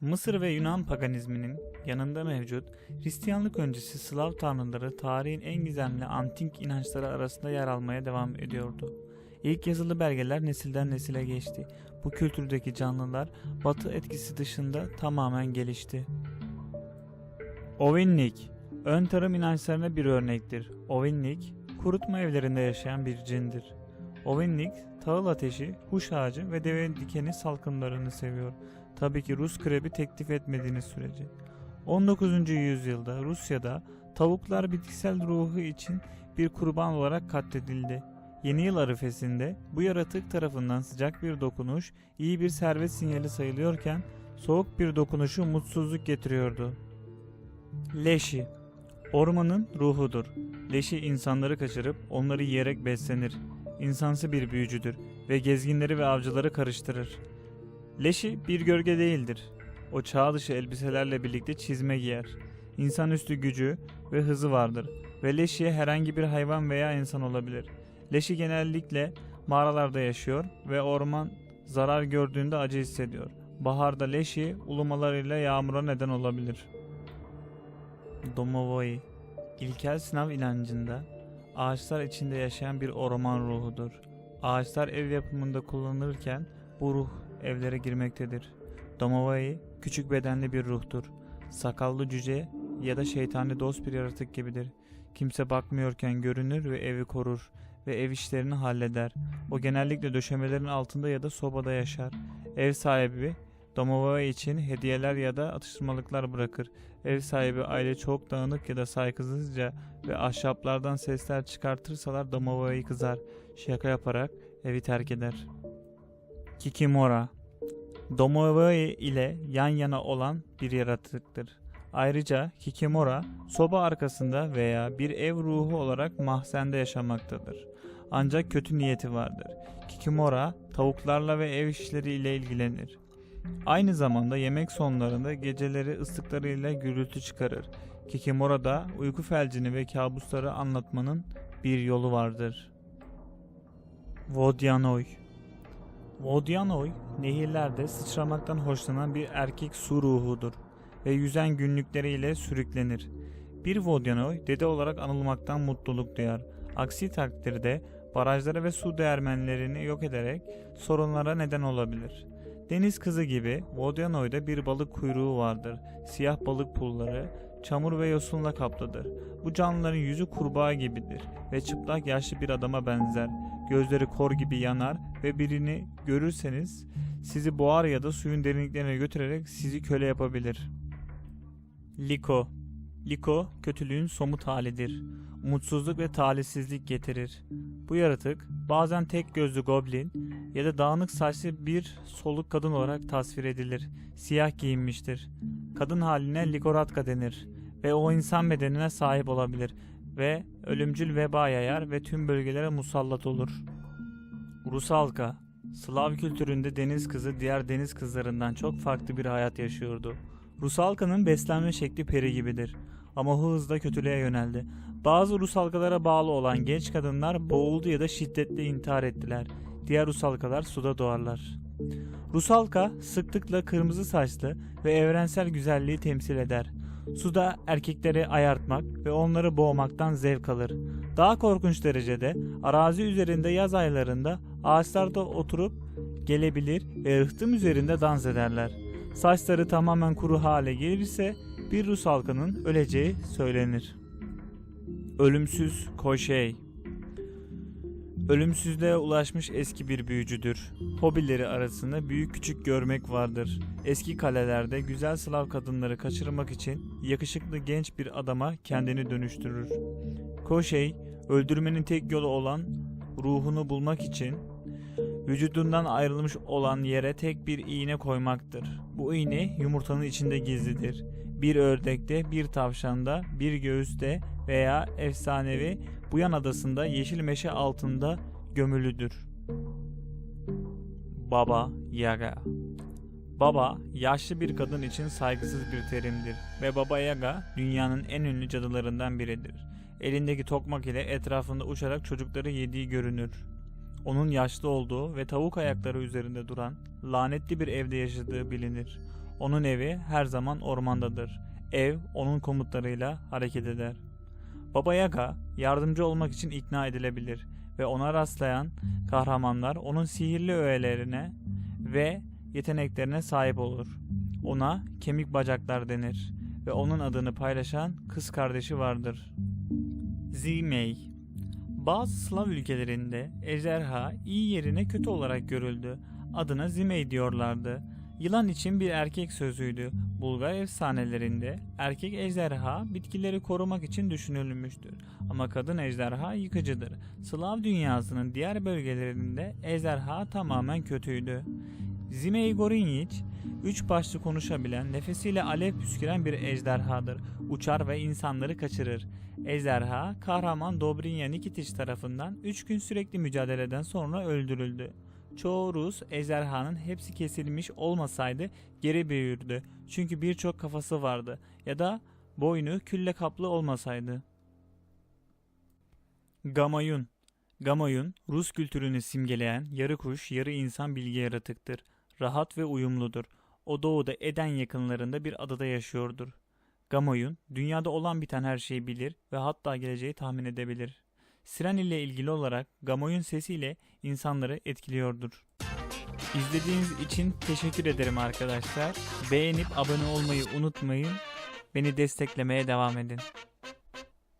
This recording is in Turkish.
Mısır ve Yunan paganizminin yanında mevcut Hristiyanlık öncesi Slav tanrıları tarihin en gizemli antik inançları arasında yer almaya devam ediyordu. İlk yazılı belgeler nesilden nesile geçti. Bu kültürdeki canlılar batı etkisi dışında tamamen gelişti. Ovinnik Ön tarım inançlarına bir örnektir. Ovinnik, kurutma evlerinde yaşayan bir cindir. Ovinnik, tahıl ateşi, huş ağacı ve deve dikeni salkımlarını seviyor. Tabii ki Rus krebi teklif etmediğiniz sürece. 19. yüzyılda Rusya'da tavuklar bitkisel ruhu için bir kurban olarak katledildi. Yeni yıl arifesinde bu yaratık tarafından sıcak bir dokunuş iyi bir servet sinyali sayılıyorken soğuk bir dokunuşu mutsuzluk getiriyordu. Leşi Ormanın ruhudur. Leşi insanları kaçırıp onları yiyerek beslenir. İnsansı bir büyücüdür ve gezginleri ve avcıları karıştırır. Leşi bir gölge değildir. O çağ dışı elbiselerle birlikte çizme giyer. İnsanüstü gücü ve hızı vardır ve Leşi herhangi bir hayvan veya insan olabilir. Leşi genellikle mağaralarda yaşıyor ve orman zarar gördüğünde acı hissediyor. Baharda Leşi ulumalarıyla yağmura neden olabilir. Domovoi İlkel sınav inancında ağaçlar içinde yaşayan bir orman ruhudur. Ağaçlar ev yapımında kullanılırken bu ruh evlere girmektedir. Domovoi küçük bedenli bir ruhtur. Sakallı cüce ya da şeytani dost bir yaratık gibidir. Kimse bakmıyorken görünür ve evi korur ve ev işlerini halleder. O genellikle döşemelerin altında ya da sobada yaşar. Ev sahibi Domovoi için hediyeler ya da atıştırmalıklar bırakır. Ev sahibi aile çok dağınık ya da saygısızca ve ahşaplardan sesler çıkartırsalar Domovoi kızar. Şaka yaparak evi terk eder. Kikimora Domovoi ile yan yana olan bir yaratıktır. Ayrıca Kikimora soba arkasında veya bir ev ruhu olarak mahzende yaşamaktadır. Ancak kötü niyeti vardır. Kikimora tavuklarla ve ev işleri ile ilgilenir. Aynı zamanda yemek sonlarında geceleri ıslıklarıyla gürültü çıkarır. Kikimora da uyku felcini ve kabusları anlatmanın bir yolu vardır. Vodyanoi Vodyanoi, nehirlerde sıçramaktan hoşlanan bir erkek su ruhudur ve yüzen günlükleriyle sürüklenir. Bir Vodyanoi dede olarak anılmaktan mutluluk duyar. Aksi takdirde barajları ve su değermenlerini yok ederek sorunlara neden olabilir. Deniz kızı gibi Vodyanoy'da bir balık kuyruğu vardır. Siyah balık pulları çamur ve yosunla kaplıdır. Bu canlıların yüzü kurbağa gibidir ve çıplak yaşlı bir adama benzer. Gözleri kor gibi yanar ve birini görürseniz sizi boğar ya da suyun derinliklerine götürerek sizi köle yapabilir. Liko Liko kötülüğün somut halidir. Umutsuzluk ve talihsizlik getirir. Bu yaratık bazen tek gözlü goblin ya da dağınık saçlı bir soluk kadın olarak tasvir edilir. Siyah giyinmiştir. Kadın haline Likoratka denir ve o insan bedenine sahip olabilir ve ölümcül veba yayar ve tüm bölgelere musallat olur. Rusalka Slav kültüründe deniz kızı diğer deniz kızlarından çok farklı bir hayat yaşıyordu. Rusalka'nın beslenme şekli peri gibidir ama hızla kötülüğe yöneldi. Bazı rusalkalara bağlı olan genç kadınlar boğuldu ya da şiddetle intihar ettiler. Diğer rusalkalar suda doğarlar. Rusalka sıklıkla kırmızı saçlı ve evrensel güzelliği temsil eder. Suda erkekleri ayartmak ve onları boğmaktan zevk alır. Daha korkunç derecede arazi üzerinde yaz aylarında ağaçlarda oturup gelebilir ve rıhtım üzerinde dans ederler. Saçları tamamen kuru hale gelirse bir Rus halkının öleceği söylenir. Ölümsüz Koşey Ölümsüzlüğe ulaşmış eski bir büyücüdür. Hobileri arasında büyük küçük görmek vardır. Eski kalelerde güzel Slav kadınları kaçırmak için yakışıklı genç bir adama kendini dönüştürür. Koşey, öldürmenin tek yolu olan ruhunu bulmak için vücudundan ayrılmış olan yere tek bir iğne koymaktır. Bu iğne yumurtanın içinde gizlidir. Bir ördekte, bir tavşanda, bir göğüste veya efsanevi Buyan adasında yeşil meşe altında gömülüdür. Baba Yaga Baba, yaşlı bir kadın için saygısız bir terimdir ve Baba Yaga dünyanın en ünlü cadılarından biridir. Elindeki tokmak ile etrafında uçarak çocukları yediği görünür. Onun yaşlı olduğu ve tavuk ayakları üzerinde duran lanetli bir evde yaşadığı bilinir. Onun evi her zaman ormandadır. Ev onun komutlarıyla hareket eder. Baba Yaga yardımcı olmak için ikna edilebilir ve ona rastlayan kahramanlar onun sihirli öğelerine ve yeteneklerine sahip olur. Ona kemik bacaklar denir ve onun adını paylaşan kız kardeşi vardır. Zimey Bazı Slav ülkelerinde ejderha iyi yerine kötü olarak görüldü. Adına Zimey diyorlardı. Yılan için bir erkek sözüydü. Bulgar efsanelerinde erkek ejderha bitkileri korumak için düşünülmüştür. Ama kadın ejderha yıkıcıdır. Slav dünyasının diğer bölgelerinde ejderha tamamen kötüydü. Zimey Gorinyiç, üç başlı konuşabilen, nefesiyle alev püsküren bir ejderhadır. Uçar ve insanları kaçırır. Ejderha, kahraman Dobrinja Nikitiç tarafından 3 gün sürekli mücadeleden sonra öldürüldü. Çoğu Rus ejderhanın hepsi kesilmiş olmasaydı geri büyürdü. Çünkü birçok kafası vardı ya da boynu külle kaplı olmasaydı. Gamayun Gamayun, Rus kültürünü simgeleyen yarı kuş, yarı insan bilgi yaratıktır. Rahat ve uyumludur. O doğuda Eden yakınlarında bir adada yaşıyordur. Gamoyun, dünyada olan biten her şeyi bilir ve hatta geleceği tahmin edebilir. Siren ile ilgili olarak Gamoyun sesiyle insanları etkiliyordur. İzlediğiniz için teşekkür ederim arkadaşlar. Beğenip abone olmayı unutmayın. Beni desteklemeye devam edin.